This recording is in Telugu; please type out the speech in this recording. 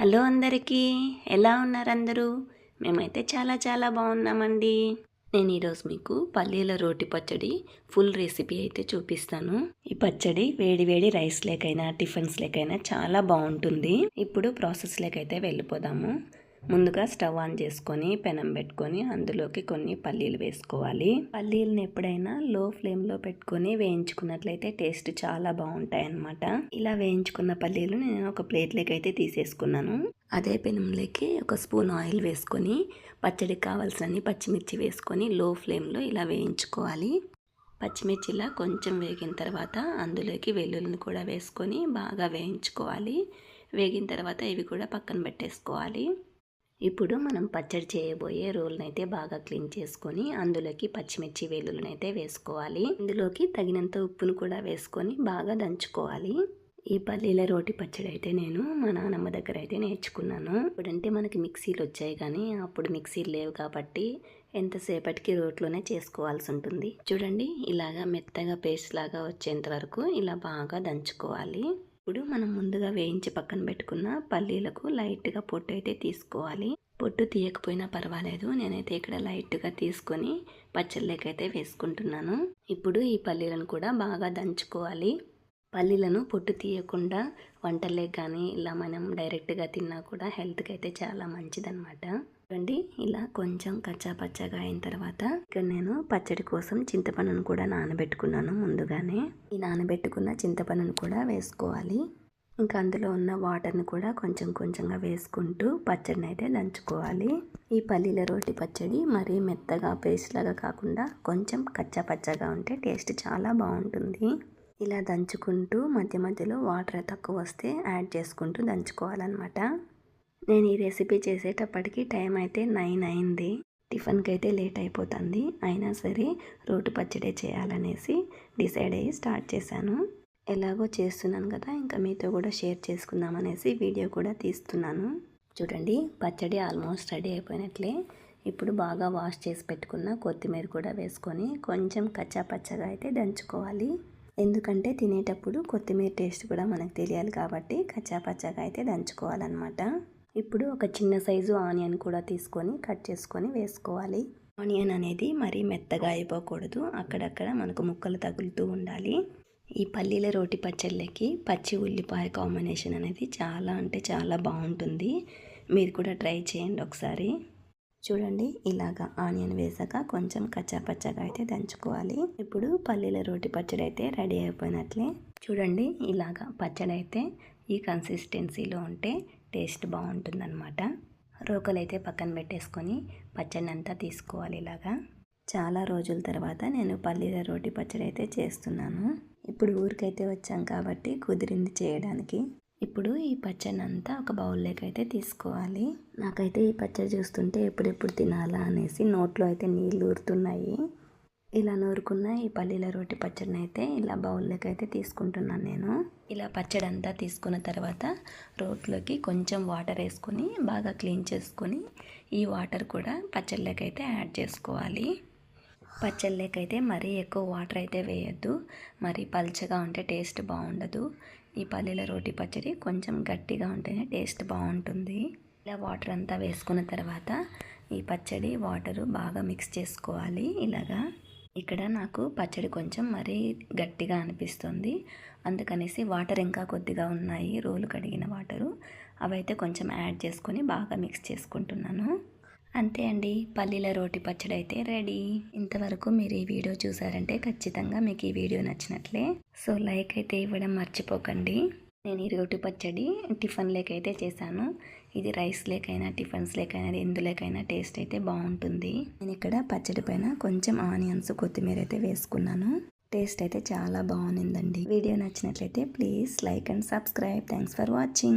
హలో అందరికీ ఎలా ఉన్నారు అందరూ మేమైతే చాలా చాలా బాగున్నామండి. నేను ఈరోజు మీకు పల్లీల రోటి పచ్చడి ఫుల్ రెసిపీ అయితే చూపిస్తాను. ఈ పచ్చడి వేడి వేడి రైస్ లేకైనా టిఫిన్స్ లేకైనా చాలా బాగుంటుంది. ఇప్పుడు ప్రాసెస్ లేకైతే వెళ్ళిపోదాము. ముందుగా స్టవ్ ఆన్ చేసుకొని పెనం పెట్టుకొని అందులోకి కొన్ని పల్లీలు వేసుకోవాలి. పల్లీలను ఎప్పుడైనా లో ఫ్లేమ్లో పెట్టుకొని వేయించుకున్నట్లయితే టేస్ట్ చాలా బాగుంటాయి అన్నమాట ఇలా వేయించుకున్న పల్లీలు నేను ఒక ప్లేట్లోకి అయితే తీసేసుకున్నాను. అదే పెనంలోకి ఒక స్పూన్ ఆయిల్ వేసుకొని పచ్చడికి కావాల్సినన్ని పచ్చిమిర్చి వేసుకొని లో ఫ్లేమ్లో ఇలా వేయించుకోవాలి. పచ్చిమిర్చిలా కొంచెం వేగిన తర్వాత అందులోకి వెల్లుల్లిని కూడా వేసుకొని బాగా వేయించుకోవాలి. వేగిన తర్వాత ఇవి కూడా పక్కన పెట్టేసుకోవాలి. ఇప్పుడు మనం పచ్చడి చేయబోయే రోల్ని అయితే బాగా క్లీన్ చేసుకొని అందులోకి పచ్చిమిర్చి వేలులను అయితే వేసుకోవాలి. ఇందులోకి తగినంత ఉప్పును కూడా వేసుకొని బాగా దంచుకోవాలి. ఈ పల్లీల రోటి పచ్చడి అయితే నేను మా నానమ్మ దగ్గర అయితే నేర్చుకున్నాను. ఇప్పుడంటే మనకి మిక్సీలు వచ్చాయి కానీ అప్పుడు మిక్సీలు లేవు కాబట్టి ఎంతసేపటికి రోట్లోనే చేసుకోవాల్సి ఉంటుంది. చూడండి ఇలాగా మెత్తగా పేస్ట్ లాగా వచ్చేంత వరకు ఇలా బాగా దంచుకోవాలి. ఇప్పుడు మనం ముందుగా వేయించి పక్కన పెట్టుకున్న పల్లీలకు లైట్గా పొట్టు అయితే తీసుకోవాలి. పొట్టు తీయకపోయినా పర్వాలేదు. నేనైతే ఇక్కడ లైట్గా తీసుకొని పచ్చళ్ళకైతే వేసుకుంటున్నాను. ఇప్పుడు ఈ పల్లీలను కూడా బాగా దంచుకోవాలి. పల్లీలను పొట్టు తీయకుండా వంటలే కానీ ఇలా మనం డైరెక్ట్గా తిన్నా కూడా హెల్త్కి అయితే చాలా మంచిదన్నమాట. చూడండి ఇలా కొంచెం కచ్చా పచ్చగా అయిన తర్వాత ఇక్కడ నేను పచ్చడి కోసం చింతపండును కూడా నానబెట్టుకున్నాను ముందుగానే. ఈ నానబెట్టుకున్న చింతపండును కూడా వేసుకోవాలి. ఇంకా అందులో ఉన్న వాటర్ని కూడా కొంచెం కొంచెంగా వేసుకుంటూ పచ్చడిని అయితే దంచుకోవాలి. ఈ పల్లీల రోటి పచ్చడి మరీ మెత్తగా పేస్ట్ లాగా కాకుండా కొంచెం కచ్చా పచ్చగా ఉంటే టేస్ట్ చాలా బాగుంటుంది. ఇలా దంచుకుంటూ మధ్య మధ్యలో వాటర్ తక్కువ వస్తే యాడ్ చేసుకుంటూ దంచుకోవాలన్నమాట. నేను ఈ రెసిపీ చేసేటప్పటికి టైం అయితే నైన్ అయింది. టిఫిన్కి అయితే లేట్ అయిపోతుంది. అయినా సరే రోటు పచ్చడే చేయాలనేసి డిసైడ్ అయ్యి స్టార్ట్ చేశాను. ఎలాగో చేస్తున్నాను కదా ఇంకా మీతో కూడా షేర్ చేసుకుందామనేసి వీడియో కూడా తీస్తున్నాను. చూడండి పచ్చడి ఆల్మోస్ట్ రెడీ అయిపోయినట్లే. ఇప్పుడు బాగా వాష్ చేసి పెట్టుకున్న కొత్తిమీర కూడా వేసుకొని కొంచెం కచ్చా పచ్చగా అయితే దంచుకోవాలి. ఎందుకంటే తినేటప్పుడు కొత్తిమీర టేస్ట్ కూడా మనకు తెలియాలి కాబట్టి కచ్చా పచ్చగా అయితే దంచుకోవాలన్నమాట. ఇప్పుడు ఒక చిన్న సైజు ఆనియన్ కూడా తీసుకొని కట్ చేసుకొని వేసుకోవాలి. ఆనియన్ అనేది మరీ మెత్తగా అయిపోకూడదు. అక్కడక్కడ మనకు ముక్కలు తగులుతూ ఉండాలి. ఈ పల్లీల రోటి పచ్చళ్ళకి పచ్చి ఉల్లిపాయ కాంబినేషన్ అనేది చాలా అంటే చాలా బాగుంటుంది. మీరు కూడా ట్రై చేయండి ఒకసారి. చూడండి ఇలాగా ఆనియన్ వేసాక కొంచెం కచ్చాపచ్చగా అయితే దంచుకోవాలి. ఇప్పుడు పల్లీల రోటి పచ్చడి అయితే రెడీ అయిపోయినట్లే. చూడండి ఇలాగా పచ్చడి అయితే ఈ కన్సిస్టెన్సీలో ఉంటే టేస్ట్ బాగుంటుందన్నమాట. రోకలు అయితే పక్కన పెట్టేసుకొని పచ్చడి అంతా తీసుకోవాలి ఇలాగా. చాలా రోజుల తర్వాత నేను పల్లీల రోటి పచ్చడి అయితే చేస్తున్నాను. ఇప్పుడు ఊరికైతే వచ్చాం కాబట్టి కుదిరింది చేయడానికి. ఇప్పుడు ఈ పచ్చడి అంతా ఒక బౌల్లోకి అయితే తీసుకోవాలి. నాకైతే ఈ పచ్చడి చూస్తుంటే ఎప్పుడెప్పుడు తినాలా అనేసి నోట్లో అయితే నీళ్ళు ఊరుతున్నాయి. ఇలా నూరుకున్న ఈ పల్లీల రోటి పచ్చడిని అయితే ఇలా బౌల్లోకి అయితే తీసుకుంటున్నాను నేను. ఇలా పచ్చడి అంతా తీసుకున్న తర్వాత రోట్లోకి కొంచెం వాటర్ వేసుకొని బాగా క్లీన్ చేసుకొని ఈ వాటర్ కూడా పచ్చళ్ళకి అయితే యాడ్ చేసుకోవాలి. పచ్చళ్ళకైతే మరీ ఎక్కువ వాటర్ అయితే వేయద్దు. మరీ పల్చగా ఉంటే టేస్ట్ బాగుండదు. ఈ పల్లీల రోటి పచ్చడి కొంచెం గట్టిగా ఉంటేనే టేస్ట్ బాగుంటుంది. ఇలా వాటర్ అంతా వేసుకున్న తర్వాత ఈ పచ్చడి వాటరు బాగా మిక్స్ చేసుకోవాలి ఇలాగా. ఇక్కడ నాకు పచ్చడి కొంచెం మరీ గట్టిగా అనిపిస్తుంది. అందుకనేసి వాటర్ ఇంకా కొద్దిగా ఉన్నాయి. రోలు కడిగిన వాటరు. అవైతే కొంచెం యాడ్ చేసుకొని బాగా మిక్స్ చేసుకుంటున్నాను. అంతే అండి. పల్లీల రోటి పచ్చడి అయితే రెడీ. ఇంతవరకు మీరు ఈ వీడియో చూసారంటే ఖచ్చితంగా మీకు ఈ వీడియో నచ్చినట్లే. సో లైక్ అయితే ఇవ్వడం మర్చిపోకండి. నేను ఈ రోటి పచ్చడి టిఫిన్ లేకైతే చేశాను. ఇది రైస్ లేకైనా టిఫిన్స్ లేకైనా ఎందులోకైనా టేస్ట్ అయితే బాగుంటుంది. నేను ఇక్కడ పచ్చడి పైన కొంచెం ఆనియన్స్ కొత్తిమీర అయితే వేసుకున్నాను. టేస్ట్ అయితే చాలా బాగుందండి. వీడియో నచ్చినట్లయితే please like and subscribe. Thanks for watching.